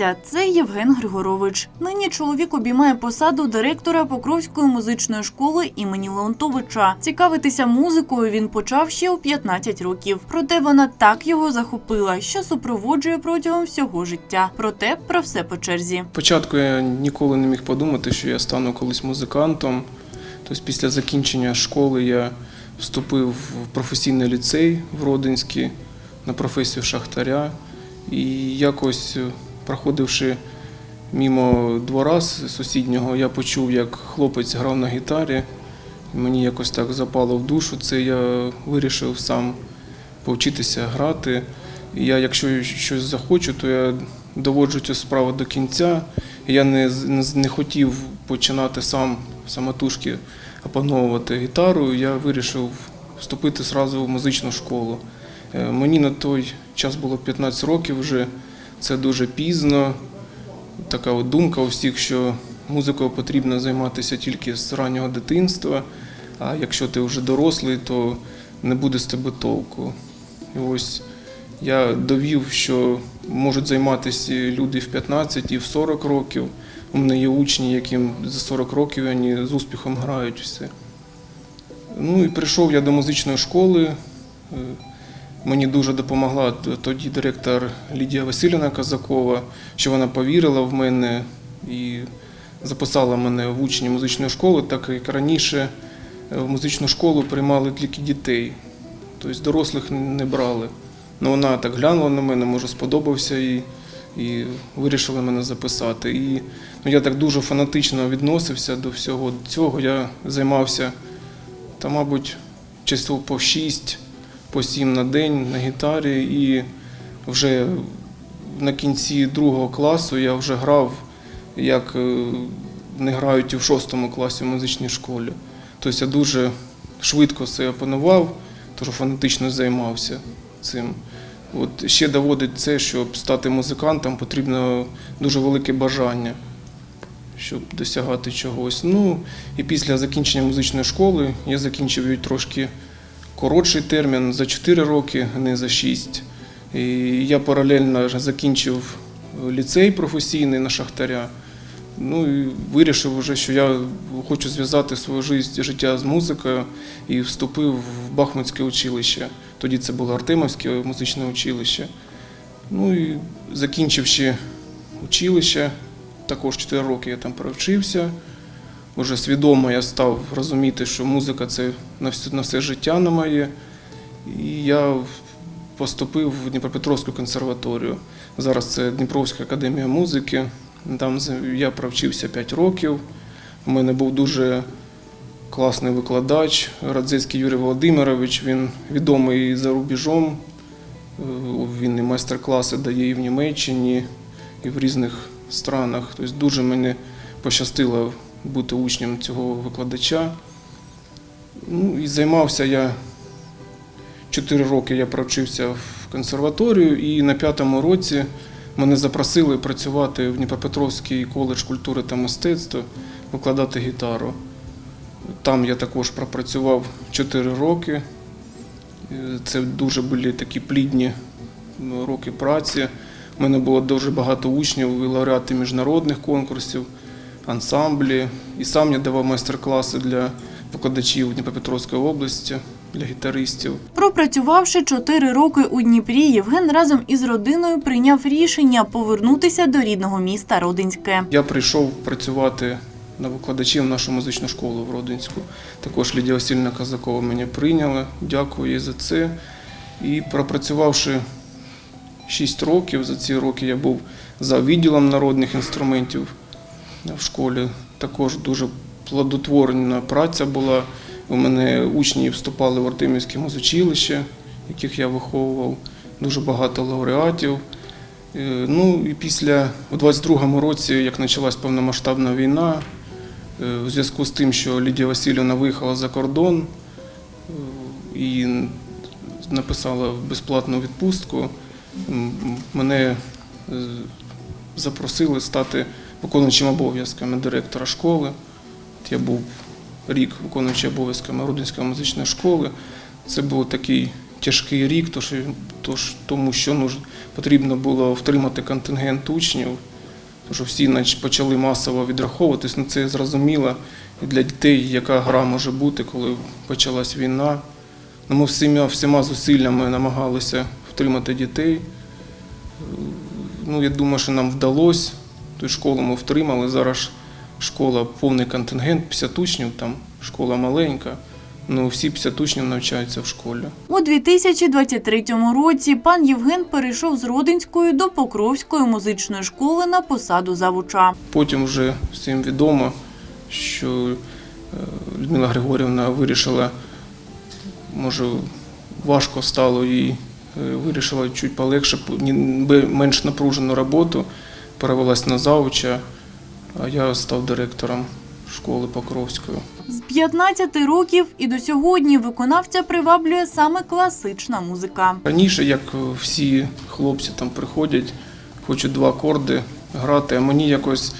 представився. Це Євген Григорович. Нині чоловік обіймає посаду директора Покровської музичної школи імені Леонтовича. Цікавитися музикою він почав ще у 15 років. Проте вона так його захопила, що супроводжує протягом всього життя. Проте про все по черзі. Спочатку я ніколи не міг подумати, що я стану колись музикантом. Тобто після закінчення школи я вступив в професійний ліцей в Родинський на професію шахтаря. І якось, проходивши мімо двора сусіднього, я почув, як хлопець грав на гітарі. Мені якось так запало в душу. Це я вирішив сам повчитися грати. І я, якщо щось захочу, то я доводжу цю справу до кінця. Я не, не, хотів починати сам самотужки опановувати гітару. Я вирішив вступити одразу в музичну школу. Е, Мені на той час було 15 років вже. Це дуже пізно. Така от думка у всіх, що музикою потрібно займатися тільки з раннього дитинства. А якщо ти вже дорослий, то не буде з тебе толку. І ось я довів, що можуть займатися люди в 15 і в 40 років. У мене є учні, яким за 40 років вони з успіхом грають все. Ну і прийшов я до музичної школи. Мені дуже допомогла тоді директор Лідія Васильівна Казакова, що вона повірила в мене і записала мене в учні музичної школи, так як раніше е, в музичну школу приймали тільки дітей, тобто дорослих не брали. Ну, вона так глянула на мене, може, сподобався і, і вирішила мене записати. І ну, я так дуже фанатично відносився до всього цього. Я займався, та, мабуть, часов по 6, по 7 на день на гітарі. І вже на кінці другого класу я вже грав, як е, не грають і в шостому класі в музичній школі. Тобто я дуже швидко це опанував, тому фанатично займався цим. От ще доводить це, щоб стати музикантом, потрібно дуже велике бажання, щоб досягати чогось. Ну і після закінчення музичної школи я закінчив її трошки коротший термін за 4 роки, а не за 6. І я паралельно закінчив ліцей професійний на шахтаря. Ну і вирішив вже, що я хочу зв'язати своє життя- з музикою і вступив в Бахмутське училище. Тоді це було Артемовське музичне училище. Ну і закінчивши училище, також 4 роки я там провчився. Уже свідомо я став розуміти, що музика це на все, на все життя на моє. І я поступив в Дніпропетровську консерваторію. Зараз це Дніпровська академія музики. Там я провчився 5 років. У мене був дуже класний викладач Радзецький Юрій Володимирович. Він відомий за рубежом. Е, Він і майстер-класи дає і в Німеччині, і в різних странах. Тобто дуже мені пощастило бути учнем цього викладача. Ну, і займався я чотири роки я провчився в консерваторію, і на п'ятому році мене запросили працювати в Дніпропетровський коледж культури та мистецтва, викладати гітару. Там я також пропрацював 4 роки. Е, Це дуже були такі плідні роки праці. У мене було дуже багато учнів, і лауреати міжнародних конкурсів, ансамблі. І сам я давав майстер-класи для викладачів Дніпропетровської області, для гітаристів. Пропрацювавши 4 роки у Дніпрі, Євген разом із родиною прийняв рішення повернутися до рідного міста Родинське. Я прийшов працювати на викладачів нашу музичну школу в Родинську. Також Лідія Васильівна Казакова мене прийняла. Дякую їй за це. І пропрацювавши 6 років, за ці роки я був за відділом народних інструментів в школі. Також дуже плодотворна праця була. У мене учні вступали в Артемівське музичилище, яких я виховував, дуже багато лауреатів. Е, Ну і після у 22-му році, як почалась повномасштабна війна, е, у зв'язку з тим, що Лідія Васильівна виїхала за кордон е, і написала безплатну відпустку, мене е, запросили стати виконуючим обов'язками директора школи. Я був рік виконуючим обов'язками Рудинської музичної школи. Це був такий тяжкий рік, тож, тому що ну, потрібно було втримати контингент учнів. Тому що всі почали масово відраховуватись, ну це зрозуміло і для дітей, яка гра може бути, коли почалась війна. Ну, ми всіма, всіма зусиллями намагалися втримати дітей. Ну, я думаю, що нам вдалося. Ту школу ми втримали. Зараз школа повний контингент, 50 учнів, там школа маленька. Ну, всі 50 учнів навчаються в школі. У 2023 році пан Євген перейшов з Родинської до Покровської музичної школи на посаду завуча. Потім вже всім відомо, що е, Людмила Григорівна вирішила, може, важко стало їй, е, вирішила чуть полегше, менш напружену роботу, перевелась на завуча, а я став директором школи Покровської. З 15 років і до сьогодні виконавця приваблює саме класична музика. Раніше, як всі хлопці там приходять, хочуть два акорди грати, а мені якось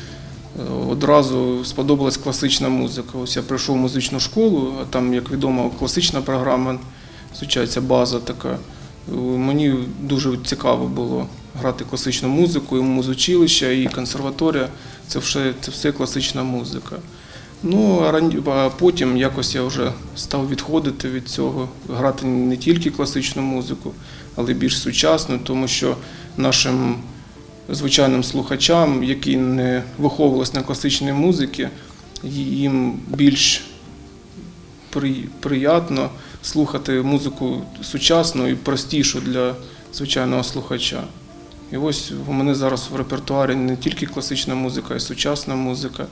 е, одразу сподобалась класична музика. Ось я прийшов в музичну школу, а там, як відомо, класична програма, звучається база така. Е, Мені дуже цікаво було грати класичну музику, і музучилище, і консерваторія це все, це все класична музика. Ну, а потім якось я вже став відходити від цього, грати не тільки класичну музику, але більш сучасну, тому що нашим звичайним слухачам, які не виховувалися на класичній музиці, їм більш при- приємно слухати музику сучасну і простішу для звичайного слухача. І ось у мене зараз в репертуарі не тільки класична музика, а й сучасна музика.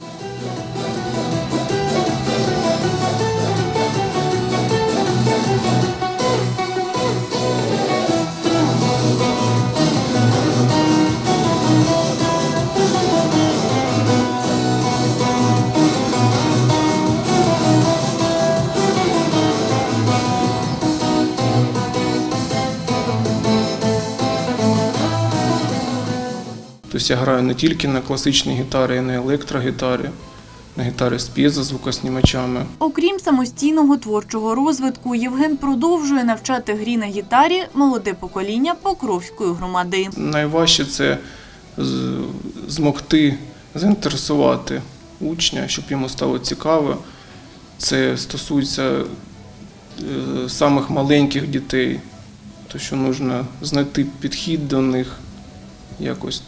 Я граю не тільки на класичній гітарі, а на електрогітарі, на гітарі з п'єзозвукоснімачами. Окрім самостійного творчого розвитку, Євген продовжує навчати грі на гітарі молоде покоління Покровської громади. Найважче це змогти заінтересувати учня, щоб йому стало цікаво. Це стосується е, самих маленьких дітей, то що потрібно знайти підхід до них. Якось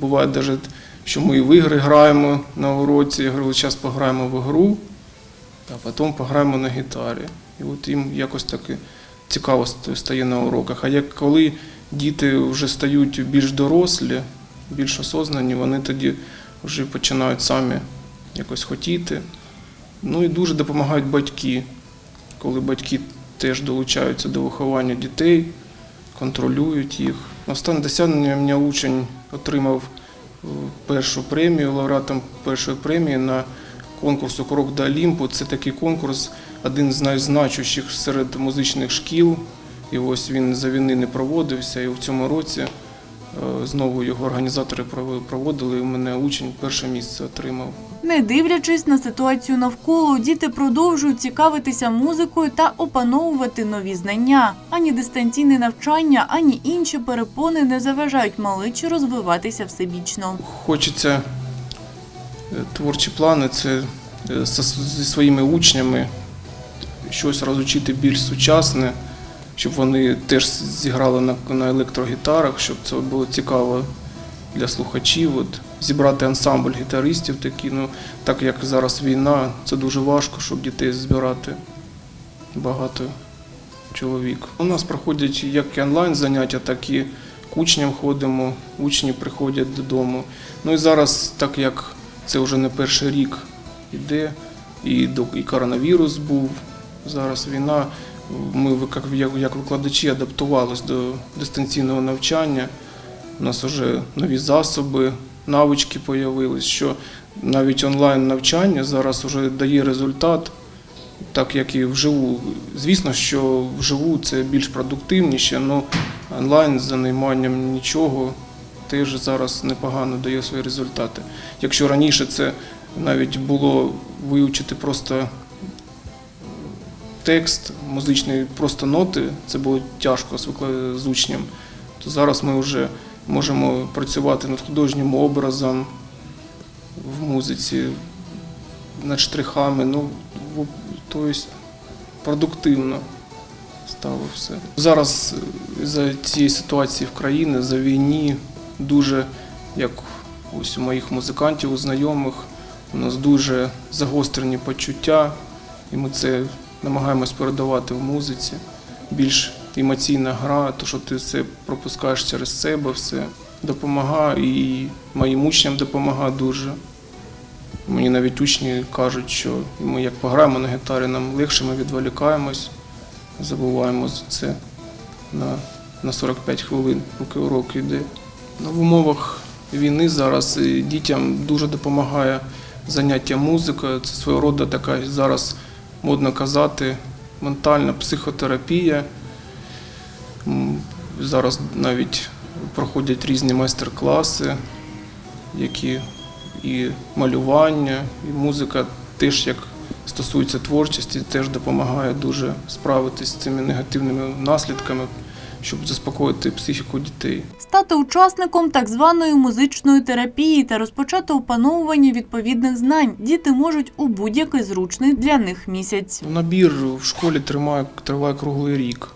буває навіть, що ми і в ігри граємо на уроці, я говорю, зараз пограємо в ігру, а потім пограємо на гітарі. І от їм якось таки цікаво стає на уроках. А як коли діти вже стають більш дорослі, більш осознані, вони тоді вже починають самі якось хотіти. Ну і дуже допомагають батьки, коли батьки теж долучаються до виховання дітей, контролюють їх. Останнє досягнення мене учень отримав е, першу премію, лауреатом першої премії на конкурсу Крок до Олімпу. Це такий конкурс, один з найзначущих серед музичних шкіл. І ось він за війни не проводився. І в цьому році знову його організатори проводили. У мене учень перше місце отримав. Не дивлячись на ситуацію навколо, діти продовжують цікавитися музикою та опановувати нові знання. Ані дистанційне навчання, ані інші перепони не заважають маличі розвиватися всебічно. Хочеться е, творчі плани це е, зі своїми учнями щось розучити більш сучасне, щоб вони теж зіграли на, на електрогітарах, щоб це було цікаво для слухачів. От, зібрати ансамбль гітаристів такі, ну так як зараз війна, це дуже важко, щоб дітей збирати багато чоловік. У нас проходять як онлайн заняття, так і учням ходимо, учні приходять додому. Ну і зараз, так як це вже не перший рік іде, і, і коронавірус був, зараз війна, ми як, викладачі адаптувалися до дистанційного навчання. У нас вже нові засоби, навички з'явились, що навіть онлайн навчання зараз вже дає результат, так як і вживу. Звісно, що вживу це більш продуктивніше, але онлайн з займанням нічого теж зараз непогано дає свої результати. Якщо раніше це навіть було вивчити просто текст музичний, просто ноти, це було тяжко з учнем, то зараз ми вже можемо працювати над художнім образом, в музиці, над штрихами. Ну, тобто продуктивно стало все. Зараз е, за цієї ситуації в країні, за війні, дуже, як ось у моїх музикантів, у знайомих, у нас дуже загострені почуття, і ми це намагаємось передавати в музиці. Більш емоційна гра, то що ти все пропускаєш через себе, все допомагає і моїм учням допомагає дуже. Мені навіть учні кажуть, що ми як пограємо на гітарі, нам легше ми відволікаємось, забуваємо за це на, на 45 хвилин, поки урок йде. Ну, в умовах війни зараз дітям дуже допомагає заняття музикою. Це свого роду така зараз модно казати, ментальна психотерапія. Зараз навіть проходять різні майстер-класи, які і малювання, і музика теж як стосується творчості, теж допомагає дуже справитися з цими негативними наслідками, щоб заспокоїти психіку дітей. Стати учасником так званої музичної терапії та розпочати опановування відповідних знань діти можуть у будь-який зручний для них місяць. Набір в школі триває, триває круглий рік.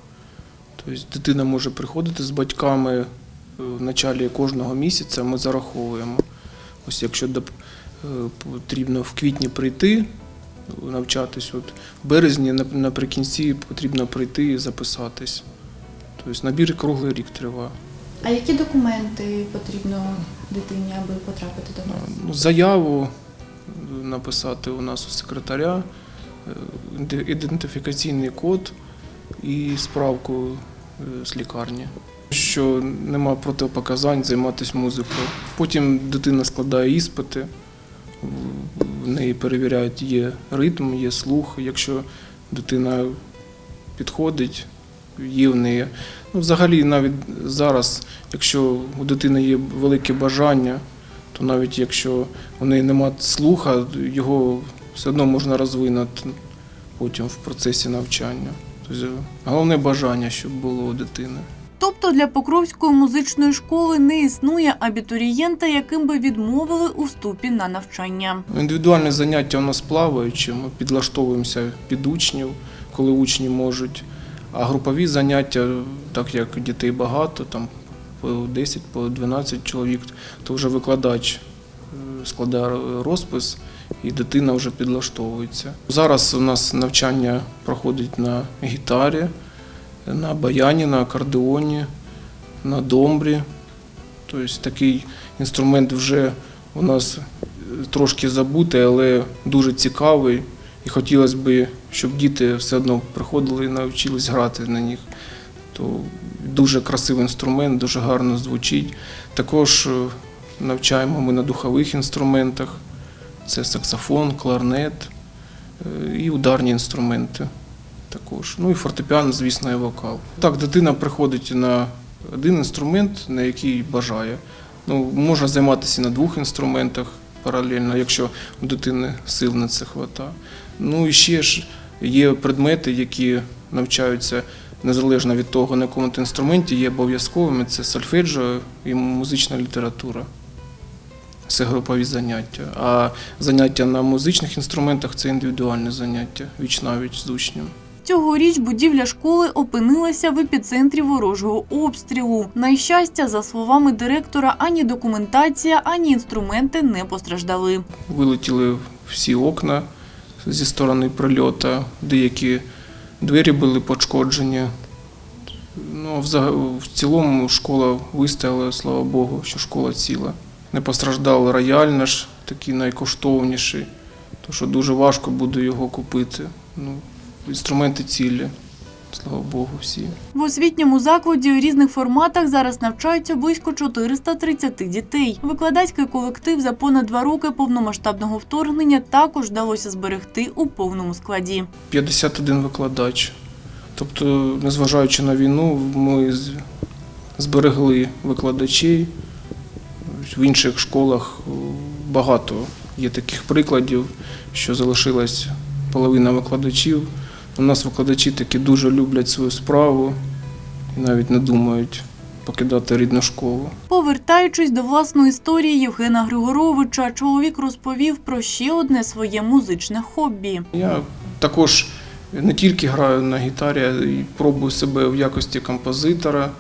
Тобто дитина може приходити з батьками е, в началі кожного місяця, ми зараховуємо. Ось якщо е, потрібно в квітні прийти, навчатись, от в березні наприкінці потрібно прийти і записатись. Тобто набір круглий рік триває. А які документи потрібно дитині, аби потрапити до вас? Ну, Заяву е, написати у нас у секретаря, е, ідентифікаційний код і справку е, з лікарні. Що нема протипоказань займатися музикою. Потім дитина складає іспити, в неї перевіряють, є ритм, є слух. Якщо дитина підходить, є в неї. Ну, взагалі, навіть зараз, якщо у дитини є велике бажання, то навіть якщо у неї немає слуха, його все одно можна розвинути потім в процесі навчання. Тобто, головне бажання, щоб було у дитини. Тобто для Покровської музичної школи не існує абітурієнта, яким би відмовили у вступі на навчання. Індивідуальне заняття у нас плаваючі, ми підлаштовуємося під учнів, коли учні можуть. А групові заняття, так як дітей багато, там по 10, по 12 чоловік, то вже викладач е, складає розпис і дитина вже підлаштовується. Зараз у нас навчання проходить на гітарі, на баяні, на акордеоні, на домбрі. Тобто такий інструмент вже у нас трошки забутий, але дуже цікавий. І хотілося б, щоб діти все одно приходили і навчились грати на них. То дуже красивий інструмент, дуже гарно звучить. Також е, навчаємо ми на духових інструментах. Це саксофон, кларнет е, і ударні інструменти також. Ну і фортепіано, звісно, і вокал. Так, дитина приходить на один інструмент, на який бажає. Ну, можна займатися на двох інструментах паралельно, якщо у дитини сил на це вистачає. Ну і ще ж є предмети, які навчаються незалежно від того, на якому ти інструменті, є обов'язковими. Це сольфеджіо і музична література. Це групові заняття. А заняття на музичних інструментах це індивідуальне заняття, віч навіч з учнем. Цьогоріч будівля школи опинилася в епіцентрі ворожого обстрілу. На щастя, за словами директора, ані документація, ані інструменти не постраждали. Вилетіли всі окна зі сторони прильоту, деякі двері були пошкоджені. Ну, в цілому школа вистояла, слава Богу, що школа ціла. Не постраждав рояль наш, такий найкоштовніший, тому що дуже важко буде його купити. Ну, інструменти цілі, слава Богу, всі. В освітньому закладі у різних форматах зараз навчаються близько 430 дітей. Викладацький колектив за понад два роки повномасштабного вторгнення також вдалося зберегти у повному складі. 51 викладач. Тобто, незважаючи на війну, ми зберегли викладачей. В інших школах е, багато є таких прикладів, що залишилась половина викладачів. У нас викладачі такі дуже люблять свою справу і навіть не думають покидати рідну школу. Повертаючись до власної історії Євгена Григоровича, чоловік розповів про ще одне своє музичне хобі. Я також не тільки граю на гітарі, а й пробую себе в якості композитора.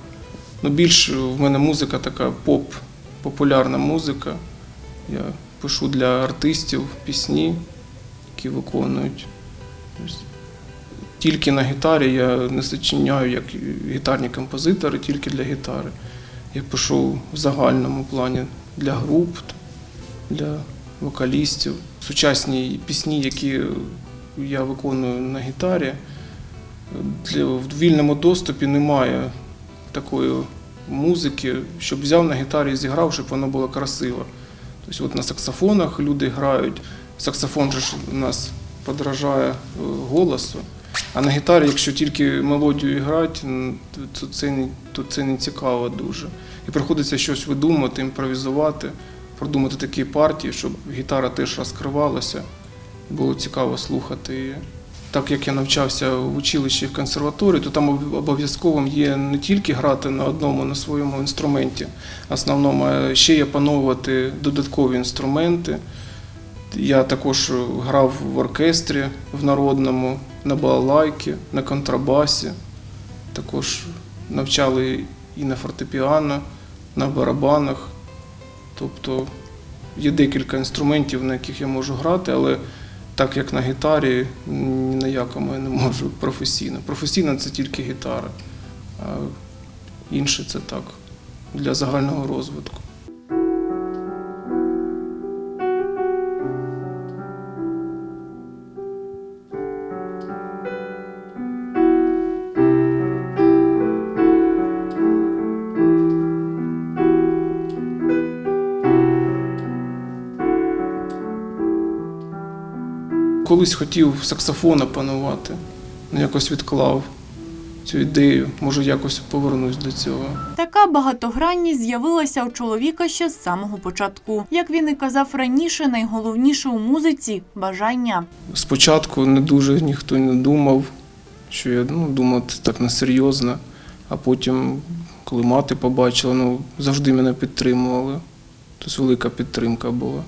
Ну, більш в мене музика така поп, популярна музика. Я пишу для артистів пісні, які виконують. Тільки на гітарі я не зачиняю як гітарні композитори, тільки для гітари. Я пишу в загальному плані для груп, для вокалістів. Сучасні пісні, які я виконую на гітарі, для, в вільному доступі немає такої музики, щоб взяв на гітарі і зіграв, щоб воно було красиво. Тобто от на саксофонах люди грають. Саксофон же ж у нас подражає е, голосу. А на гітарі, якщо тільки мелодію грати, то це, не- то це не цікаво дуже. І приходиться щось видумати, імпровізувати, продумати такі партії, щоб гітара теж розкривалася, було цікаво слухати. Так як я навчався в училищі в консерваторії, то там обов'язковим є не тільки грати на одному на своєму інструменті основному, а ще й опановувати додаткові інструменти. Я також грав в оркестрі в народному, на балалайки, на контрабасі. Також навчали і на фортепіано, на барабанах. Тобто є декілька інструментів, на яких я можу грати, але так як на гітарі, ні на якому я не можу професійно. Професійно це тільки гітара, а інше це так, для загального розвитку. Колись хотів саксофон опанувати, але якось відклав цю ідею. Може, якось повернусь до цього. Така багатогранність з'явилася у чоловіка ще з самого початку. Як він і казав раніше, найголовніше у музиці бажання. Спочатку не дуже ніхто не думав, що я ну, думав так несерйозно, а потім, коли мати побачила, ну, завжди мене підтримували. Тобто велика підтримка була.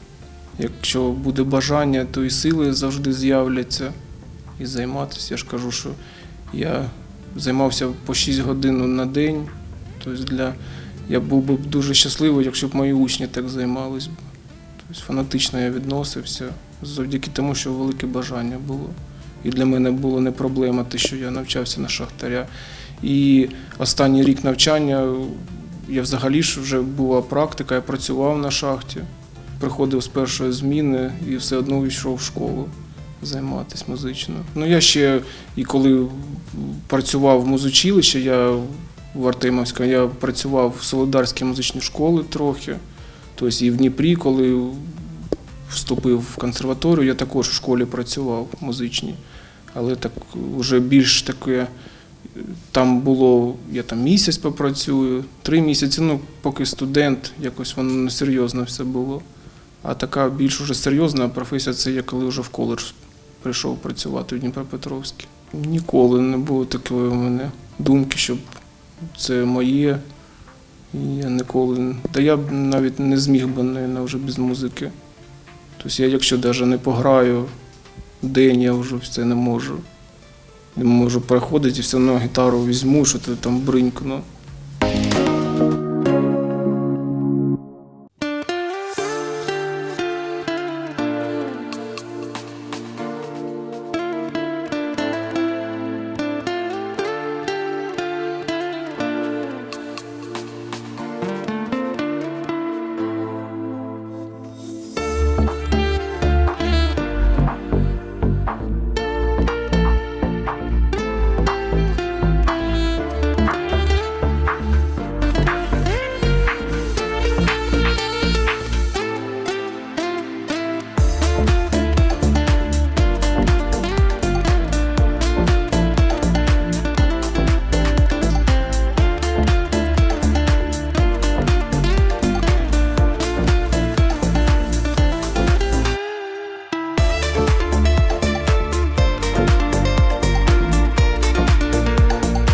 Якщо буде бажання, то і сили завжди з'являться і займатися. Я ж кажу, що я займався по 6 годин на день. Тобто для... я був би дуже щасливий, якщо б мої учні так займалися. Тобто фанатично я відносився завдяки тому, що велике бажання було. І для мене було не проблема те, що я навчався на шахтаря. І останній рік навчання я взагалі ж вже була практика, я працював на шахті, приходив з першої зміни і все одно йшов в школу займатися музично. Ну я ще і коли працював в музичилищі, я в Артемовському, я працював в Солодарській музичній школі трохи. Тобто і в Дніпрі, коли вступив в консерваторію, я також в школі працював музичній. Але так вже більш таке, там було, я там місяць попрацюю, три місяці, ну, поки студент, якось воно несерйозно все було. А така більш уже серйозна професія це я коли вже в коледж прийшов працювати в Дніпропетровській. Ніколи не було такої у мене думки, щоб це моє. Я ніколи. Та я б навіть не зміг би, навіть, вже без музики. Тобто я, якщо навіть не пограю день, я вже все не можу. Не можу переходити і все одно гітару візьму, що то там бринькну.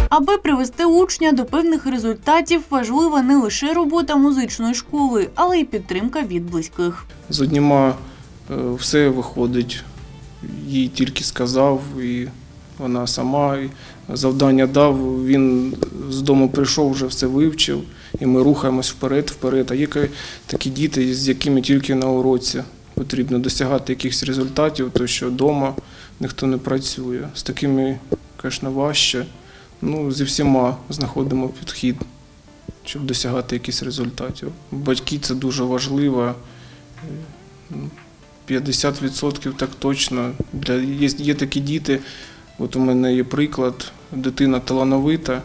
Аби привести учня до певних результатів, важлива не лише робота музичної школи, але й підтримка від близьких. З одніма е, все виходить, їй тільки сказав, і вона сама завдання дав. Він з дому прийшов, вже все вивчив, і ми рухаємось вперед, вперед. А є такі діти, з якими тільки на уроці потрібно досягати якихось результатів, то що вдома ніхто не працює. З такими, звісно, важче. Ну, зі всіма знаходимо підхід, щоб досягати якихось результатів. Батьки це дуже важливо. 50% так точно. Для, є, є такі діти, от у мене є приклад, дитина талановита,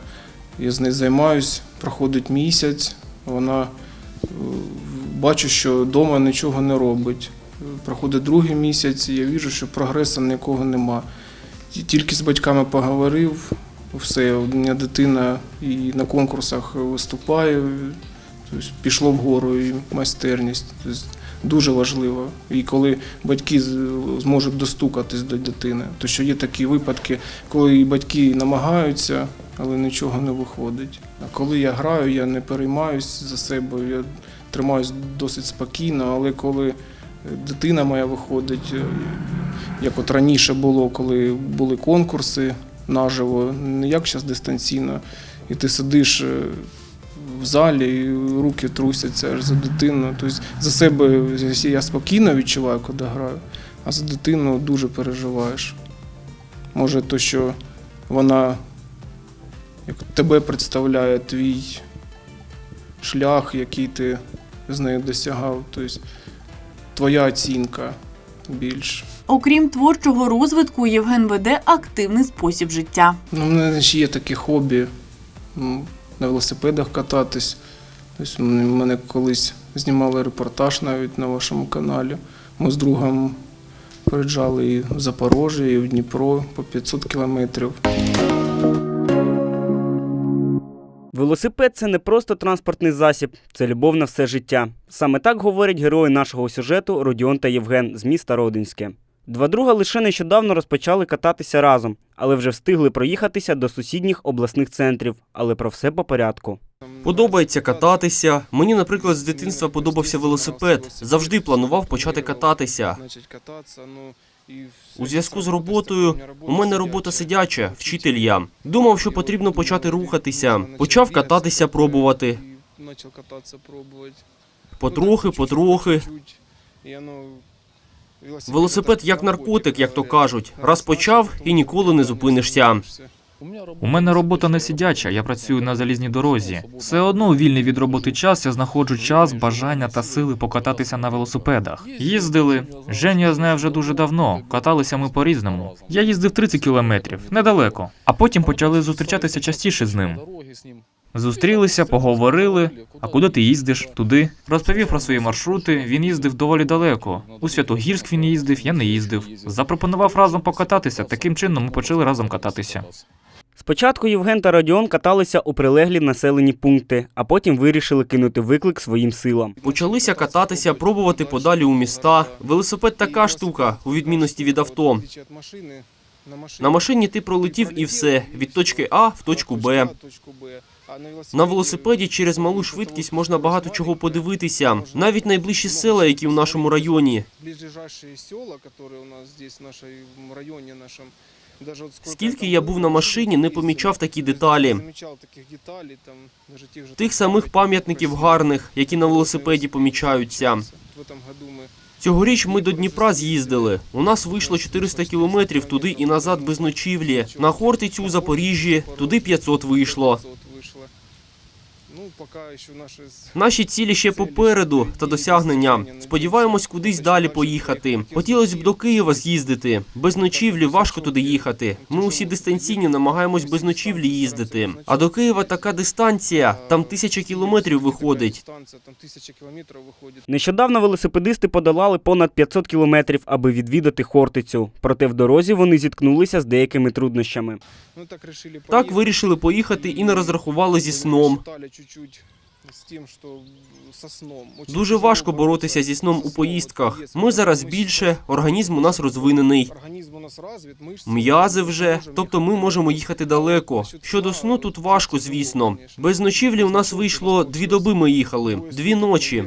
я з нею займаюсь, проходить місяць, вона е, бачу, що вдома нічого не робить. Проходить другий місяць, і я бачу, що прогресу ніякого нема. Тільки з батьками поговорив, все, у мене дитина і на конкурсах виступає, тобто пішло вгору і майстерність. Тобто дуже важливо. І коли батьки зможуть достукатись до дитини, то що є такі випадки, коли і батьки намагаються, але нічого не виходить. А коли я граю, я не переймаюсь за себе, я тримаюсь досить спокійно, але коли е, дитина моя виходить, е, як от раніше було, коли були конкурси наживо, не як зараз дистанційно, і ти сидиш. е, в залі, і руки трусяться аж за дитину. Тобто за себе я спокійно відчуваю, коли граю, а за дитину дуже переживаєш. Може, то, що вона як тебе представляє твій шлях, який ти з нею досягав. Тобто твоя оцінка більш. Окрім творчого розвитку, Євген веде активний спосіб життя. Ну, у мене ще є таке хобі на велосипедах кататись. Тобто, мене колись знімали репортаж навіть на вашому каналі. Ми з другом приїжджали і в Запорожжя, і в Дніпро по 500 кілометрів. Велосипед це не просто транспортний засіб, це любов на все життя. Саме так говорять герої нашого сюжету Родіон та Євген з міста Родинське. Два друга лише нещодавно розпочали кататися разом, але вже встигли проїхатися до сусідніх обласних центрів. Але про все по порядку. Подобається кататися. Мені, наприклад, з дитинства подобався велосипед. Завжди планував почати кататися. У зв'язку з роботою у мене робота сидяча, вчитель я. Думав, що потрібно почати рухатися. Почав кататися, пробувати. Потрохи, потрохи. ну, Велосипед як наркотик, як то кажуть. Раз почав і ніколи не зупинишся. У мене робота не сидяча, я працюю на залізній дорозі. Все одно у вільний від роботи час я знаходжу час, бажання та сили покататися на велосипедах. Їздили. Женю я знаю вже дуже давно. Каталися ми по-різному. Я їздив 30 кілометрів, недалеко. А потім почали зустрічатися частіше з ним. Зустрілися, поговорили. А куди ти їздиш? Туди. Розповів про свої маршрути. Він їздив доволі далеко. У Святогірськ він їздив, я не їздив. Запропонував разом покататися. Таким чином ми почали разом кататися. Спочатку Євген та Родіон каталися у прилеглі населені пункти, а потім вирішили кинути виклик своїм силам. Почалися кататися, пробувати подалі у міста. Велосипед така штука, у відмінності від авто. На машині ти пролетів і все від точки А в точку Б. На велосипеді через малу швидкість можна багато чого подивитися, навіть найближчі села, які в нашому районі. Ближайшие села, которые у нас здесь в нашей в районе нашем, даже вот сколько Скільки я я там був был, на машині, не помічав такі деталі. Замічав таких деталей, там, даже тих же Тих там самих пам'ятників пам'ятників красивих. гарних, які на велосипеді помічаються. В этом году ми Цьогоріч ми до Дніпра з'їздили. У нас вийшло 400 кілометрів туди і назад без ночівлі. На Хортицю у Запоріжжі туди 500 вийшло. наші Наші цілі ще попереду та досягнення. Сподіваємось кудись далі поїхати. Хотілося б до Києва з'їздити. Без ночівлі важко туди їхати. Ми усі дистанційні намагаємось без ночівлі їздити. А до Києва така дистанція, там тисяча кілометрів виходить. Дистанція, там тисяча кілометрів виходить. Нещодавно велосипедисти подолали понад 500 кілометрів, аби відвідати Хортицю. Проте в дорозі вони зіткнулися з деякими труднощами. Ну, Так вирішили поїхати і не розрахували зі сном. Чуть-чуть з тим, що со сном. Дуже важко боротися зі сном у поїздках. Ми зараз більше, організм у нас розвинений. М'язи вже, тобто ми можемо їхати далеко. Щодо сну тут важко, звісно. Без ночівлі у нас вийшло дві доби. Ми їхали, дві ночі.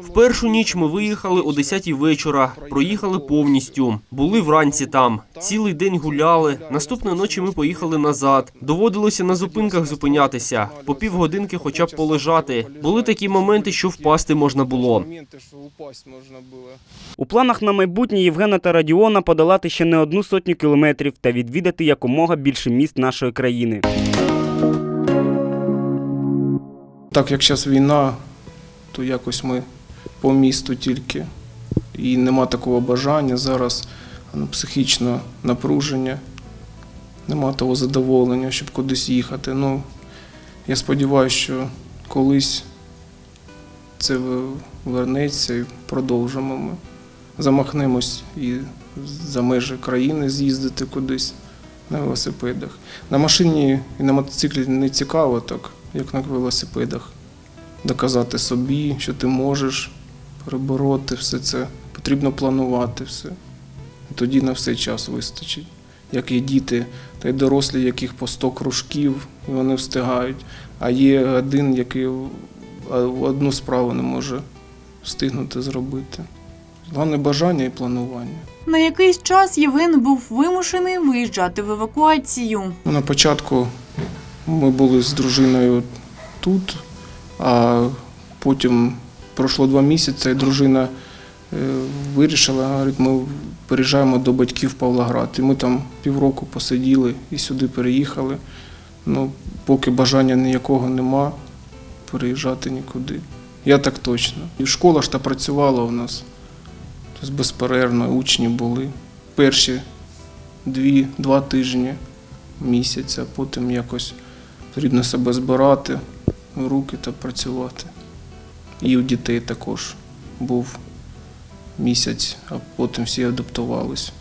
В першу ніч ми виїхали о 10 вечора, проїхали повністю. Були вранці там. Цілий день гуляли. Наступної ночі ми поїхали назад. Доводилося на зупинках зупинятися, по півгодинки хоча б полежати. Були такі моменти, що впасти можна було. У планах на майбутнє Євгена та Радіона подолати ще не одну сотню кілометрів та відвідати якомога більше міст нашої країни. Так як зараз війна, то якось ми по місту тільки. І нема такого бажання зараз ну, психічне напруження, нема того задоволення, щоб кудись їхати. Ну, я сподіваюся, що колись це вернеться і продовжимо ми. Замахнемось і за межі країни з'їздити кудись на велосипедах. На машині і на мотоциклі не цікаво так, як на велосипедах. Доказати собі, що ти можеш перебороти все це. Потрібно планувати все. І тоді на все час вистачить. Як є діти, та й дорослі, яких по 100 кружків, і вони встигають. А є один, який одну справу не може встигнути зробити. Головне бажання і планування. На якийсь час Євген був вимушений виїжджати в евакуацію. Ну, на початку ми були з дружиною тут, а потім пройшло два місяці, і дружина е, вирішила, говорить, ми переїжджаємо до батьків Павлоград. І ми там півроку посиділи і сюди переїхали. Ну, поки бажання ніякого нема, переїжджати нікуди. Я так точно. І школа ж та працювала у нас. Тобто безперервно учні були. Перші дві, два тижні місяця, потім якось потрібно себе збирати руки та працювати. І у дітей також був місяць, а потім всі адаптувались.